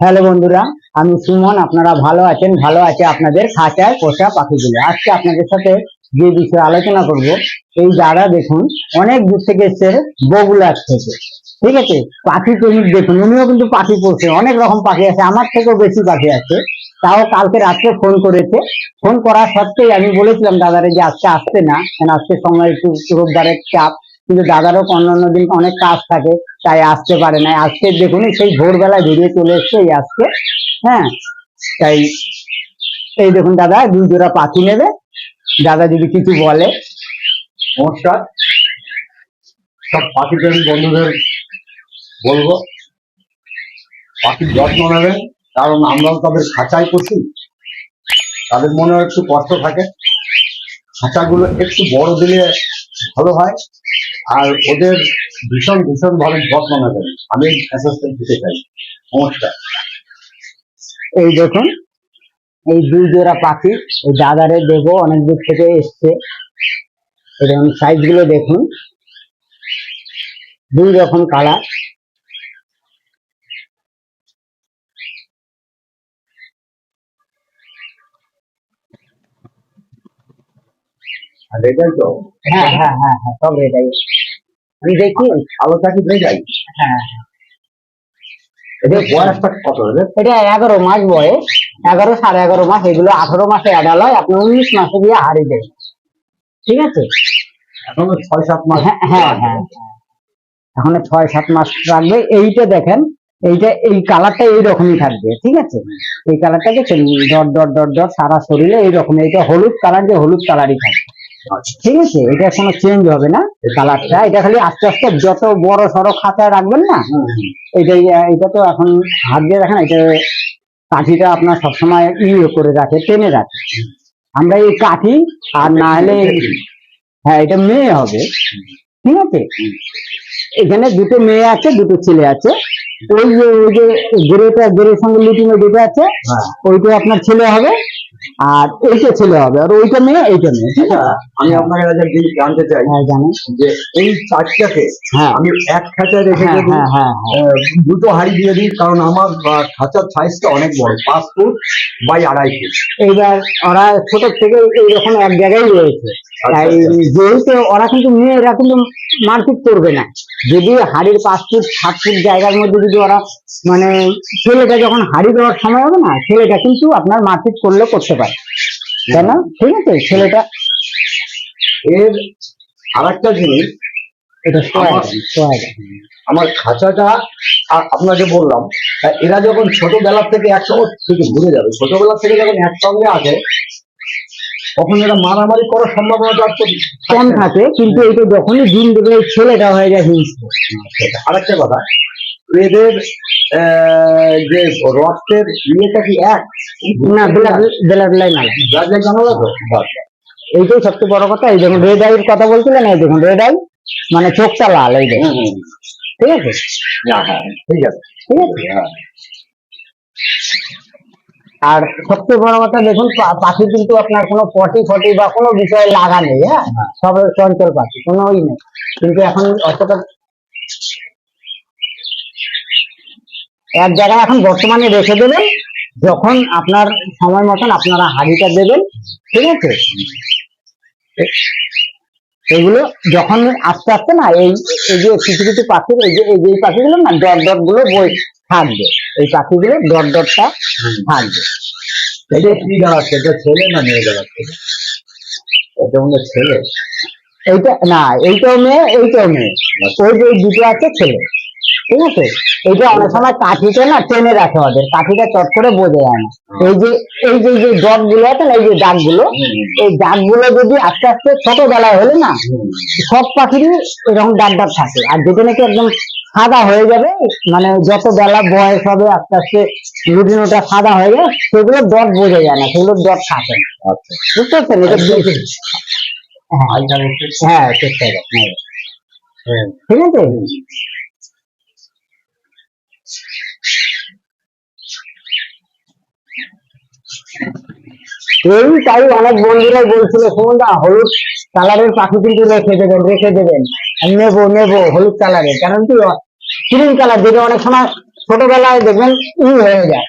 Hello বন্ধুরা, আমি সুমন, আপনারা ভালো আছেন? ভালো আছে আপনাদের খাঁচায় পোষা পাখিগুলো। আজকে আপনাদের সাথে যে বিষয়ে আলোচনা করব, এই দাদা দেখুন, অনেক দূর থেকে এসছে বগুলার থেকে। ঠিক আছে? পাখি প্রেমিক দেখুন, উনিও কিন্তু পাখি পোষে, অনেক রকম পাখি আছে, আমার থেকেও বেশি পাখি আছে। তাও কালকে রাত্রে ফোন করেছে। ফোন করা সত্ত্বেই আমি বলেছিলাম দাদারে যে আজকে আসতে না, কেন আজকে সময় একটু রোববারের চাপ। কিন্তু দাদারও অন্যান্য দিন অনেক কাজ থাকে। তাই আসতে পারে না। আজকে দেখুন, সেই ভোরবেলায় বেরিয়ে চলে এসছে এই আজকে। হ্যাঁ তাই এই দেখুন দাদা, দুই জোড়া পাখি নেবে। দাদা যদি কিছু বলে। নমস্কার। সব পাখি প্রেমী বন্ধুদের বলব, পাখির যত্ন নেবেন, কারণ আমরাও তাদের খাঁচাই করছি। তাদের মনে একটু কষ্ট থাকে। খাঁচাগুলো একটু বড় দিলে ভালো হয়। আর ওদের ভীষণ ভীষণ ভাবে যত্ন নেবেন আমি অ্যাসিস্ট্যান্ট দিতে চাই। নমস্কার। এই দেখুন এই দুই জোড়া পাখি এই দাদারে দেবো অনেক দূর থেকে এসছে। এরকম সাইজগুলো দেখুন। দুই রকম কালার আর এটাই তো? হ্যাঁ হ্যাঁ হ্যাঁ হ্যাঁ সব এটাই। আমি দেখি আলো থাকি হয়ে যায় হ্যাঁ। এদের বয়সটা কত এটা এগারো মাস বয়স এগারো সাড়ে এগারো মাস এগুলো আঠারো মাসে অ্যাডাল হয় আপনি উনিশ মাসে দিয়ে হারিয়ে দেয় ঠিক আছে? এখনও ছয় সাত মাস। হ্যাঁ হ্যাঁ হ্যাঁ এখন ছয় সাত মাস রাখবে এইটা দেখেন এইটা এই কালারটা এইরকমই থাকবে ঠিক আছে? এই কালারটা দেখছেন ডট ডট ডট ডট সারা শরীরে এইরকম এটা হলুদ কালার যে হলুদ কালারই থাকবে। ঠিক আছে এটা কোনো চেঞ্জ হবে না কালারটা এটা খালি আস্তে আস্তে যত বড় সড়ো খাতায় রাখবেন না হুম। এটা তো এখন হাত দিয়ে রাখেন এটা কাঠিটা আপনার সবসময় ইয়ে করে রাখে টেনে রাখে। আমরা এই কাঠি আর না হলে হ্যাঁ এটা মেয়ে হবে ঠিক আছে? এখানে দুটো মেয়ে আছে দুটো ছেলে আছে ওই যে ওই যে গ্রেটা গ্রের সঙ্গে লিটিনো দুটো আছে হ্যাঁ। ওইটা আপনার ছেলে হবে আর এইটা ছেলে হবে আর ওইটা মেয়ে এইটা মেয়ে ঠিক আছে আমি আপনাকে কাছে জিনিস জানতে চাই। হ্যাঁ জানেন যে এই চারটাকে হ্যাঁ। আমি এক খাঁচায় রেখে হ্যাঁ হ্যাঁ হ্যাঁ হ্যাঁ। দুটো হাড়ি দিয়ে দিই কারণ আমার খাঁচার সাইজটা অনেক বড় পাঁচ ফুট বাই আড়াই ফুট। এইবার ওরা ছোট থেকে এইরকম এক জায়গায় রয়েছে। তাই যেহেতু ওরা কিন্তু মেয়েরা কিন্তু মারপিট করবে না। যদি হাড়ির পাঁচ ফুট সাত ফুট জায়গার মধ্যে যদি ওরা মানে ছেলেটা যখন হাড়ি দেওয়ার সময় হবে না ছেলেটা কিন্তু আপনার মারপিট করলে করতে পারে। তাই না? ঠিক আছে ছেলেটা এর আর একটা জিনিস এটা। আমার খাঁচাটা আপনাকে বললাম এরা যখন ছোটবেলা থেকে একসঙ্গে থেকে ঘুরে যাবে? ছোটবেলা থেকে যখন একসঙ্গে আছে তখন এরা মারামারি করার সম্ভাবনাটা কম থাকে কিন্তু এটা যখনই দিন দেবে ছেলেটা হয়ে যায় হিংস্র। আর একটা কথা এদের যে রক্তের ইয়েটা কি এক? না বেলা বেলা বেলায় না ব্লাড লাইন জানা তো? এইটাই সবচেয়ে বড় কথা এই দেখুন রেড আইয়ের কথা বলছিলেন এই দেখুন রেড আই মানে চোখটা লাল এই দেখুন। ঠিক আছে? হ্যাঁ, হ্যাঁ, ঠিক আছে। ঠিক আছে? হ্যাঁ। আর সবচেয়ে বড় কথা দেখুন পাখি কিন্তু আপনার কোনো পটি ফটি বা কোনো বিষয়ে লাগা নেই হ্যাঁ? সব চঞ্চল পাখি, কোনো ওই নেই। কিন্তু এখন অতটা এক জায়গায় এখন বর্তমানে রেখে দেবেন, যখন আপনার সময় মতন আপনারা হাড়িটা দেবেন, ঠিক আছে? এগুলো যখন আস্তে আস্তে না, এই এই যে কিছু কিছু পাখির, এই যে এই যে পাখিগুলো না, ডট ডটগুলো বই থাকবে এই পাখিগুলো ডট ডটটা থাকবে এটা কি দাঁড়াচ্ছে এটা ছেলে না মেয়ে দাঁড়াচ্ছে এটা মনে ছেলে। এইটা না, এইটাও মেয়ে এইটাও মেয়ে। ওই যে দুটো আছে ছেলে। ঠিক আছে? অনেক সময় কাঠিটা না টেনে রাখে ওদের। কাঠিটা চট করে বোঝা যায় না। এই যে এই যে যে ডটগুলো আছে না, এই যে দাগগুলো এই দাগগুলো যদি আস্তে আস্তে ছোটবেলায় হলে না, সব পাখিরই এরকম দাগ দাগ থাকে। আর যেটা নাকি একদম সাদা হয়ে যাবে মানে যত বেলা বয়স হবে আস্তে আস্তে রুটিনটা সাদা হয়ে যায় সেগুলো ডট বোঝা যায় না সেগুলো ডট থাকে। আচ্ছা। বুঝতে পারছেন? এটা হ্যাঁ হচ্ছে হ্যাঁ চেষ্টা হ্যাঁ ঠিক আছে? এই তাই অনেক বন্ধুরাই বলছিল সুমনদা হলুদ কালারের পাখি কিন্তু রেখে দেবেন রেখে দেবেন। নেব নেব হলুদ কালারের কারণ কি ক্রিম কালার যেটা অনেক সময় ছোটবেলায় দেখবেন ই হয়ে যায়।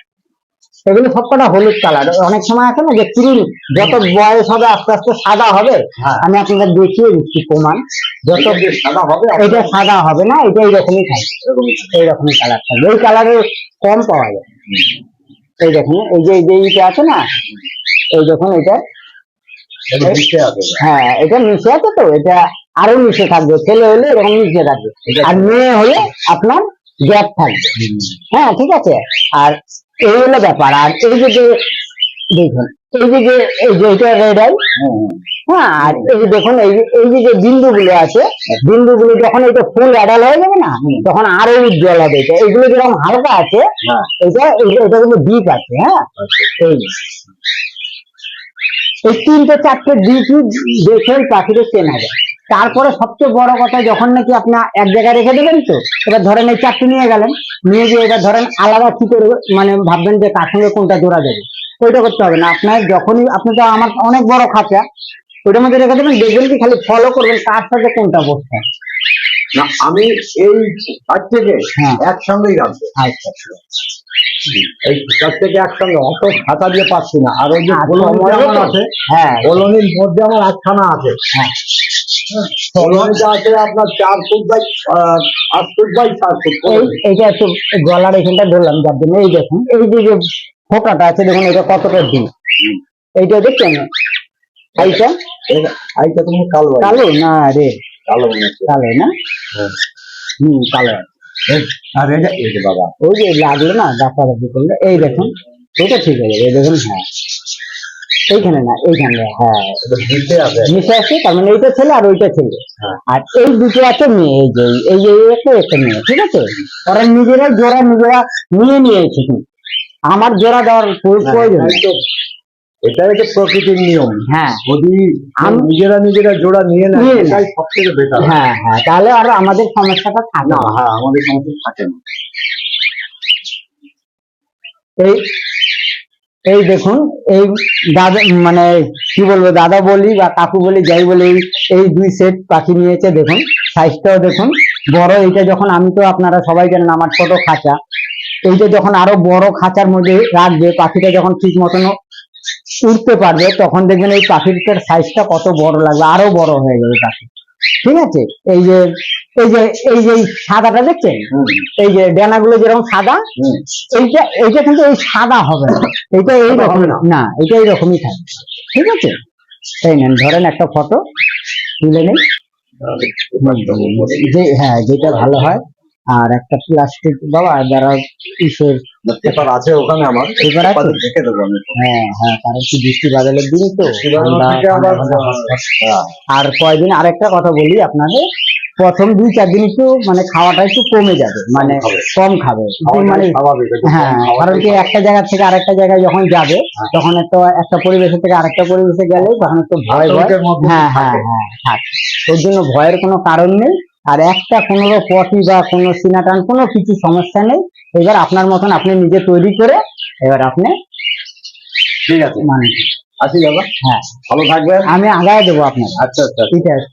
এগুলো সবকটা হলুদ কালার অনেক সময় আছে না যে ক্রিম যত বয়স হবে আস্তে আস্তে সাদা হবে হ্যাঁ। আমি আপনাদের দেখিয়ে দিচ্ছি প্রমাণ। যত সাদা হবে এটা সাদা হবে না এটা এইরকমই থাকবে। এইরকমই কালার থাকবে। এই কালারের কম পাওয়া যায়। এই দেখুন এই যে এই যে এইটা আছে না এই দেখুন এটা হ্যাঁ এটা মিশে আছে তো এটা আরও মিশে থাকবে ছেলে হলে এরকম মিশে থাকবে। আর মেয়ে হলে আপনার গ্যাপ থাকবে। হ্যাঁ ঠিক আছে? আর এই হলো ব্যাপার। আর এই যে দেখুন এই যে যে এই যে এটা রেড আই হ্যাঁ আর এই যে দেখুন এই যে এই যে যে বিন্দুগুলো আছে বিন্দুগুলো যখন এটা ফুল অ্যাডাল হয়ে যাবে না তখন আরও উজ্জ্বল হবে। এটা এগুলো যেরকম হালকা আছে হ্যাঁ। এটা এটা কিন্তু ডিপ আছে হ্যাঁ? এই। এই তিনটে চারটে ডিপই দেখে ওই পাখিটা চেনা যায়। তারপরে সবচেয়ে বড় কথা যখন নাকি আপনি এক জায়গায় রেখে দেবেন তো এবার ধরেন এই চারটি নিয়ে গেলেন নিয়ে গিয়ে এটা ধরেন আলাদা কি করে মানে ভাববেন যে কার সঙ্গে কোনটা জোড়া দেবে? ওইটা করতে হবে না। আপনার যখনই আপনি তো আমার অনেক বড় খাঁচা ওইটার মধ্যে রেখে দেবেন দেখবেন কি খালি ফলো করবেন কার সাথে কোনটা বসছে। না আমি এই কাজ থেকে হ্যাঁ। একসঙ্গেই রাখব। আচ্ছা। এই কাজ থেকে একসঙ্গে অত খাতা দিয়ে পাচ্ছি না। আর ওই যে আর কলোনি সময় যেমন তো- আছে। হ্যাঁ। কলোনির মধ্যে আমার আটখানা আছে। হ্যাঁ। এইটা গলার এখানটা ধরলাম যার জন্য এই দেখুন এই যে যে ফোটাটা আছে দেখুন এটা কতটা এইটা দেখছেন? তুমি কালো। কালো? না রে। কালো কালো না? হ্যাঁ। হুম কালো। আর এই বাবা। ওই যে লাগল না ডাক্তার করলে। এই দেখুন এটা ঠিক হয়ে যাবে এই দেখুন হ্যাঁ। এইখানে না এইখানে। হ্যাঁ এটা মিশে আছে। তার মানে এইটা ছেলে আর ওইটা ছেলে। হ্যাঁ। আর এই দুটো আছে মেয়ে এই যে এই যে একটা একটা মেয়ে ঠিক আছে? ওরা নিজেরা জোড়া নিজেরা নিয়ে নিয়েছে আমার জোড়া দেওয়ার প্রয়োজন নেই। এই হচ্ছে প্রকৃতির নিয়ম। হ্যাঁ। যদি আম- নিজেরা নিজেরা জোড়া নিয়ে। এটাই থেকে বেটার হ্যাঁ হ্যাঁ তাহলে আর আমাদের সমস্যাটা থাকে না। না হ্যাঁ আমাদের সমস্যা থাকে না। এই এই দেখুন, এই দাদা মানে কি বলব, দাদা বলি বা কাকু বলি, যাই বলি, এই- দুই সেট পাখি নিয়েছে, দেখুন। সাইজটাও দেখুন। বড়, এইটা যখন আমি তো আপনারা সবাই জানেন, আমার ছোট খাঁচা। এইটা যখন আরও বড় খাঁচার মধ্যে রাখবে, পাখিটা যখন ঠিক মতন উঠতে পারবে, তখন দেখবেন এই পাখিটার সাইজটা কত বড় লাগবে, আরও বড় হয়ে যাবে পাখি। ঠিক আছে? এই যে এই যে এই যে সাদাটা দেখছেন? এই যে ডানাগুলো যেরকম সাদা। এইটা এইটা কিন্তু এই সাদা হবে না। এটা এই রকম না? না এটা এইরকমই থাকবে। ঠিক আছে? এই নেন ধরেন একটা ফটো তুলে নেই। যে হ্যাঁ যেটা ভালো হয়। আর একটা প্লাস্টিক বাবা যারা ইসের পেপার আছে ওখানে আমার। পেপার আছে? দেখে দেবো আমি। হ্যাঁ হ্যাঁ কারণ কি বৃষ্টি বাদলের দিন তো হ্যাঁ, আর কয়দিন আরেকটা কথা বলি আপনাদের। প্রথম দুই চার দিন একটু মানে খাওয়াটা একটু কমে যাবে মানে কম খাবে। মানে হ্যাঁ কারণ কি একটা জায়গা থেকে আরেকটা জায়গায় যখন যাবে হ্যাঁ। তখন একটা একটা পরিবেশে থেকে আরেকটা পরিবেশে গেলে তখন একটু ভয় ভয়। হ্যাঁ হ্যাঁ হ্যাঁ থাকে। ওর জন্য ভয়ের কোনো কারণ নেই। আর একটা কোনো পটি বা কোনো সিনাটান কোনো কিছু সমস্যা নেই। এবার আপনার মতন আপনি নিজে তৈরি করে এবার আপনি ঠিক আছে। মানে আছি বাবা হ্যাঁ। ভালো থাকবেন। আমি আগায় দেবো আপনার আচ্ছা আচ্ছা। ঠিক আছে।